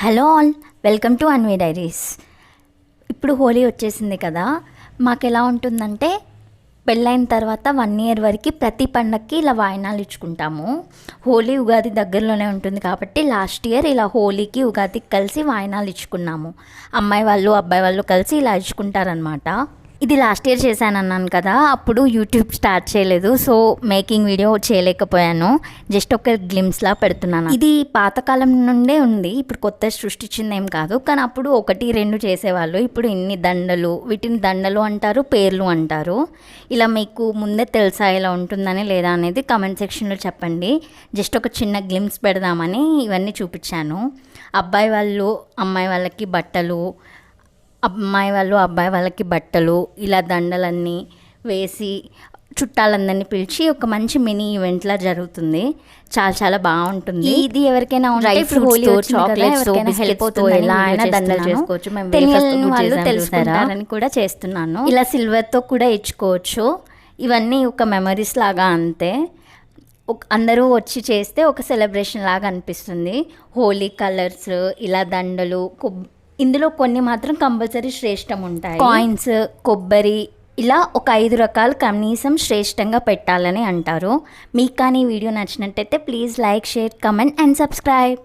Hello all welcome to Anvi diaries. ఇప్పుడు హోలీ వచ్చేసింది కదా మాకు ఎలా ఉంటుందంటే పెళ్ళైన తర్వాత వన్ ఇయర్ వరకు ప్రతి పండక్కి ఇలా వాయినాలు ఇచ్చుకుంటాము. హోలీ ఉగాది దగ్గరలోనే ఉంటుంది కాబట్టి లాస్ట్ ఇయర్ ఇలా హోలీకి ఉగాదికి కలిసి వాయినాలు ఇచ్చుకున్నాము. అమ్మాయి వాళ్ళు అబ్బాయి వాళ్ళు కలిసి ఇలా ఇచ్చుకుంటారనమాట ఇది లాస్ట్ ఇయర్ చేశాను అన్నాను కదా అప్పుడు యూట్యూబ్ స్టార్ట్ చేయలేదు సో మేకింగ్ వీడియో చేయలేకపోయాను. జస్ట్ ఒక గ్లిమ్స్లా పెడుతున్నాను. ఇది పాతకాలం నుండే ఉంది ఇప్పుడు కొత్త సృష్టించిందేం కాదు కానీ అప్పుడు ఒకటి రెండు చేసేవాళ్ళు. ఇప్పుడు ఇన్ని దండలు వీటిని దండలు అంటారు పేర్లు అంటారు. ఇలా మీకు ముందే తెలుసా ఇలా ఉంటుందని లేదా అనేది కమెంట్ సెక్షన్లో చెప్పండి. జస్ట్ ఒక చిన్న గ్లిమ్స్ పెడదామని ఇవన్నీ చూపించాను. అబ్బాయి వాళ్ళు అమ్మాయి వాళ్ళకి బట్టలు అమ్మాయి వాళ్ళు అబ్బాయి వాళ్ళకి బట్టలు ఇలా దండలన్నీ వేసి చుట్టాలందరినీ పిలిచి ఒక మంచి మినీ ఈవెంట్ లా జరుగుతుంది. చాలా చాలా బాగుంటుంది. ఇది ఎవరికైనా. చేసుకోవచ్చు. తెలియని వాళ్ళు తెలుసుకుంటారని కూడా చేస్తున్నాను. ఇలా సిల్వర్తో కూడా ఇచ్చుకోవచ్చు. ఇవన్నీ ఒక మెమరీస్ లాగా అంతే. ఒక అందరూ వచ్చి చేస్తే ఒక సెలబ్రేషన్ లాగా అనిపిస్తుంది. హోలీ కలర్స్ ఇలా దండలు కొబ్- ఇందులో కొన్ని మాత్రం కంపల్సరీ శ్రేష్టం ఉంటాయి. కాయిన్స్ కొబ్బరి ఇలా ఒక ఐదు రకాలు కనీసం శ్రేష్టంగా పెట్టాలని అంటారు. మీకు కానీ వీడియో నచ్చినట్టయితే please like share comment and subscribe.